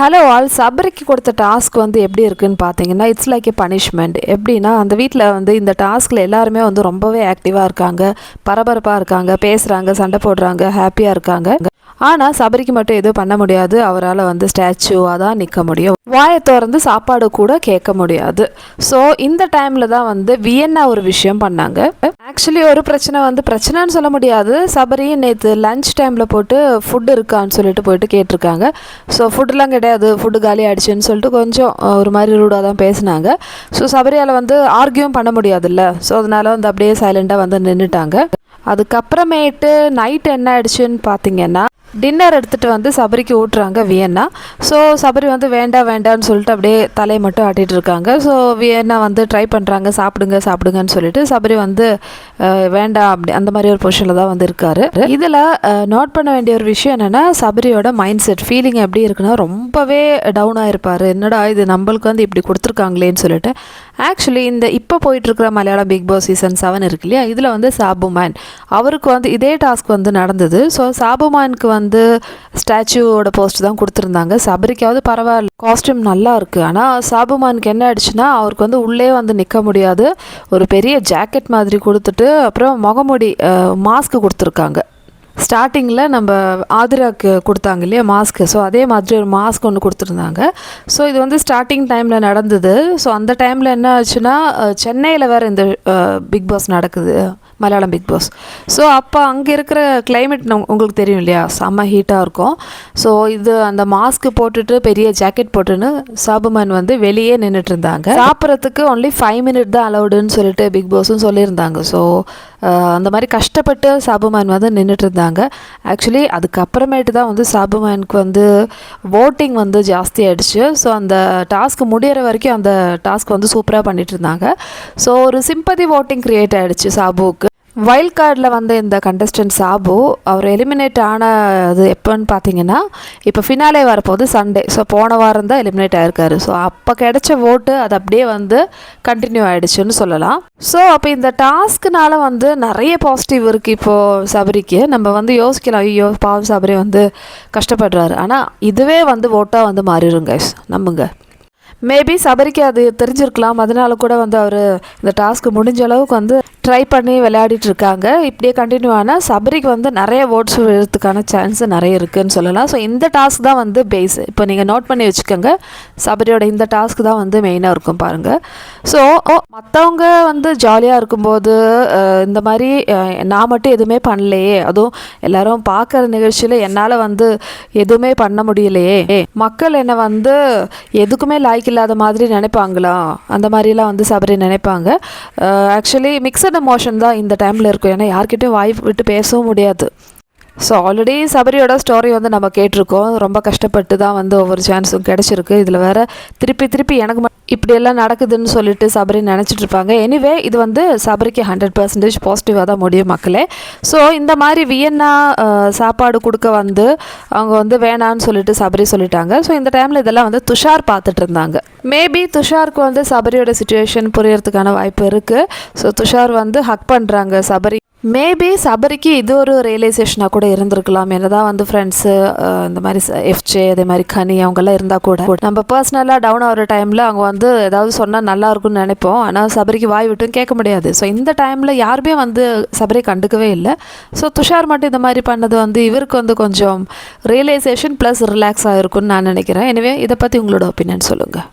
Hello all சபரிக்கு கொடுத்த task வந்து எப்படி இருக்குன்னு பார்த்தீங்கன்னா இட்ஸ் லைக் ஏ பனிஷ்மெண்ட் எப்படின்னா அந்த வீட்டில் வந்து இந்த டாஸ்கில் எல்லாருமே வந்து ரொம்பவே ஆக்டிவாக இருக்காங்க பரபரப்பாக இருக்காங்க பேசுகிறாங்க சண்டை போடுறாங்க ஹாப்பியாக இருக்காங்க. ஆனால் சபரிக்கு மட்டும் எதுவும் பண்ண முடியாது. அவரால் வந்து ஸ்டாச்சுவாக தான் நிற்க முடியும். வாயை திறந்து சாப்பாடு கூட கேட்க முடியாது. ஸோ இந்த டைமில் தான் வந்து வியன்னா ஒரு விஷயம் பண்ணாங்க. ஆக்சுவலி ஒரு பிரச்சனை வந்து பிரச்சனைன்னு சொல்ல முடியாது. சபரி நேற்று லஞ்ச் டைமில் போட்டு ஃபுட் இருக்கான்னு சொல்லிட்டு போயிட்டு கேட்டிருக்காங்க. ஸோ ஃபுட்டுலாம் கிடையாது. ஃபுட்டு காலி ஆயிடுச்சுன்னு சொல்லிட்டு கொஞ்சம் ஒரு மாதிரி ரூடாக தான் பேசினாங்க. ஸோ சபரியால் வந்து ஆர்கியூம் பண்ண முடியாதுல்ல. ஸோ அதனால் வந்து அப்படியே சைலண்டாக வந்து நின்றுட்டாங்க அதுக்கப்புறமேட்டு நைட் என்ன ஆயிடுச்சுன்னு பார்த்தீங்கன்னா டின்னர் எடுத்துகிட்டு வந்து சபரிக்கு ஊட்டுறாங்க வியன்னா. ஸோ சபரி வந்து வேண்டாம் வேண்டாம்னு சொல்லிட்டு அப்படியே தலையை மட்டும் ஆட்டிகிட்டு இருக்காங்க. ஸோ வியன்னா வந்து ட்ரை பண்ணுறாங்க சாப்பிடுங்க சாப்பிடுங்கன்னு சொல்லிட்டு சபரி வந்து வேண்டாம் அப்படி அந்த மாதிரி ஒரு பொசிஷனில் தான் வந்து இருக்காரு. இதில் நோட் பண்ண வேண்டிய ஒரு விஷயம் என்னென்னா சபரியோட மைண்ட் செட் ஃபீலிங் எப்படி இருக்குன்னா ரொம்பவே டவுனாக இருப்பார். என்னடா இது நம்மளுக்கு வந்து இப்படி கொடுத்துருக்காங்களேன்னு சொல்லிட்டு. ஆக்சுவலி இந்த இப்போ போயிட்டுருக்கிற Malayalam Bigg Boss season seven இருக்கு இல்லையா? இதில் வந்து சாபுமேன் அவருக்கு வந்து இதே டாஸ்க் வந்து நடந்தது. ஸோ சாபுமானுக்கு வந்து வந்து ஸ்டாச்சுவோட போஸ்ட் தான் கொடுத்துருந்தாங்க. சபரிக்காவது பரவாயில்ல. காஸ்டியூம் நல்லா இருக்குது ஆனால் சாபுமானுக்கு என்ன ஆயிடுச்சுன்னா அவருக்கு வந்து உள்ளே வந்து நிற்க முடியாது. ஒரு பெரிய ஜாக்கெட் மாதிரி கொடுத்துட்டு அப்புறம் முகமுடி மாஸ்க் கொடுத்துருக்காங்க. ஸ்டார்டிங்கில் நம்ம ஆதிராக்கு கொடுத்தாங்க இல்லையா மாஸ்க்கு ஸோ அதே மாதிரி ஒரு மாஸ்க் ஒன்று கொடுத்துருந்தாங்க. ஸோ இது வந்து ஸ்டார்டிங் டைமில் நடந்தது. ஸோ அந்த டைமில் என்ன ஆச்சுன்னா சென்னையில் வேறு இந்த பிக் பாஸ் நடக்குது. மலையாளம் பிக் பாஸ் ஸோ அப்போ அங்கே இருக்கிற கிளைமேட் நம் உங்களுக்கு தெரியும் இல்லையா? செம்ம ஹீட்டாக இருக்கும். ஸோ இது அந்த மாஸ்க் போட்டுட்டு பெரிய ஜாக்கெட் போட்டுன்னு சாபுமன் வந்து வெளியே நின்றுட்டு இருந்தாங்க. சாப்பிட்றதுக்கு ஒன்லி ஃபைவ் மினிட் தான் அலௌடுன்னு சொல்லிட்டு பிக் பாஸும் சொல்லியிருந்தாங்க. ஸோ அந்த மாதிரி கஷ்டப்பட்டு சாபுமான் வந்து நின்றுட்டு இருந்தாங்க ஆக்சுவலி அதுக்கப்புறமேட்டு தான் வந்து சாபுமானுக்கு வந்து ஓட்டிங் வந்து ஜாஸ்தி ஆகிடுச்சு ஸோ அந்த டாஸ்க் முடிகிற வரைக்கும் அந்த டாஸ்க் வந்து சூப்பராக பண்ணிகிட்டு இருந்தாங்க ஸோ ஒரு சிம்பதி ஓட்டிங் க்ரியேட் ஆகிடுச்சு சாபுவுக்கு. வைல்ட் கார்டில் வந்த இந்த கண்டஸ்டன்ட் சாபு அவர் எலிமினேட் ஆனது எப்போன்னு பார்த்தீங்கன்னா இப்போ ஃபினாலே வரப்போகுது சண்டே ஸோ போன வாரம் தான் எலிமினேட் ஆயிருக்காரு. ஸோ அப்போ கிடைச்ச ஓட்டு அது அப்படியே வந்து கண்டினியூ ஆகிடுச்சுன்னு சொல்லலாம். ஸோ அப்போ இந்த டாஸ்க்குனால வந்து நிறைய பாசிட்டிவ் இருக்குது இப்போது சபரிக்கு. நம்ம வந்து யோசிக்கலாம் ஐயோ பாவம் சபரி வந்து கஷ்டப்படுறாரு. ஆனால் இதுவே வந்து ஓட்டாக வந்து மாறிடுங்க நம்புங்க. மேபி சபரிக்கு அது தெரிஞ்சிருக்கலாம். அதனால கூட வந்து அவர் இந்த டாஸ்க் முடிஞ்ச அளவுக்கு வந்து ட்ரை பண்ணி விளையாடிட்டு இருக்காங்க இப்படியே கண்டினியூ ஆனால் சபரிக்கு வந்து நிறைய ஓட்ஸ் விழுறதுக்கான சான்ஸ் நிறைய இருக்குதுன்னு சொல்லலாம். ஸோ இந்த டாஸ்க் தான் வந்து பேஸ் இப்போ நீங்கள் நோட் பண்ணி வச்சுக்கோங்க. சபரியோட இந்த டாஸ்க் தான் வந்து மெயினாக இருக்கும் பாருங்கள் ஸோ மற்றவங்க வந்து ஜாலியாக இருக்கும்போது இந்த மாதிரி நான் மட்டும் எதுவுமே பண்ணலையே. அதுவும் எல்லாரும் பார்க்குற நிகழ்ச்சியில் என்னால் வந்து எதுவுமே பண்ண முடியலையே. மக்கள் என்னை வந்து எதுக்குமே லாய்க்கு இல்லாத மாதிரி நினைப்பாங்களா? அந்த மாதிரிலாம் வந்து சபரி நினைப்பாங்க. ஆக்சுவலி மிக்சட் மோஷன் தான் இந்த டைமில் இருக்கும். ஏன்னா யார்கிட்டயும் வாய் விட்டு பேசவும் முடியாது. ஸோ ஆல்ரெடி சபரியோட ஸ்டோரி வந்து நம்ம கேட்டிருக்கோம். ரொம்ப கஷ்டப்பட்டு தான் வந்து ஒவ்வொரு சான்ஸும் கிடச்சிருக்கு. இதில் வேறு திருப்பி திருப்பி எனக்கு மட்டும் இப்படியெல்லாம் நடக்குதுன்னு சொல்லிட்டு சபரி நினச்சிட்டு இருப்பாங்க. எனிவே இது வந்து சபரிக்கு ஹண்ட்ரட் பர்சன்டேஜ் பாசிட்டிவாக தான் முடியும் மக்களே. ஸோ இந்த மாதிரி வியன்னா சாப்பாடு கொடுக்க வந்து அவங்க வந்து வேணான்னு சொல்லிட்டு சபரி சொல்லிட்டாங்க. ஸோ இந்த டைமில் இதெல்லாம் வந்து துஷார் பார்த்துட்டு இருந்தாங்க. மேபி துஷாருக்கு வந்து சபரியோட சுச்சுவேஷன் புரியறதுக்கான வாய்ப்பு இருக்குது ஸோ துஷார் வந்து ஹக் பண்ணுறாங்க சபரி. மேபி சபரிக்கு இது ஒரு ரியலைசேஷனாக கூட இருந்திருக்கலாம். என்னதான் வந்து ஃப்ரெண்ட்ஸு இந்த மாதிரி எஃப்ஜே அதே மாதிரி கனி அவங்கெல்லாம் இருந்தால் கூட. நம்ம பர்சனலாக டவுன் ஆகிற டைமில் அவங்க வந்து ஏதாவது சொன்னால் நல்லா இருக்கும்னு நினைப்போம். ஆனால் சபரிக்கு வாய் விட்டும் கேட்க முடியாது. ஸோ இந்த டைமில் யாருமே வந்து சபரி கண்டுக்கவே இல்லை. ஸோ துஷார் மட்டும் இந்த மாதிரி பண்ணது வந்து இவருக்கு வந்து கொஞ்சம் ரியலைசேஷன் ப்ளஸ் ரிலாக்ஸ் ஆகிருக்குன்னு நான் நினைக்கிறேன். எனவே இதை பற்றி உங்களோட ஒப்பீனியன் சொல்லுங்கள்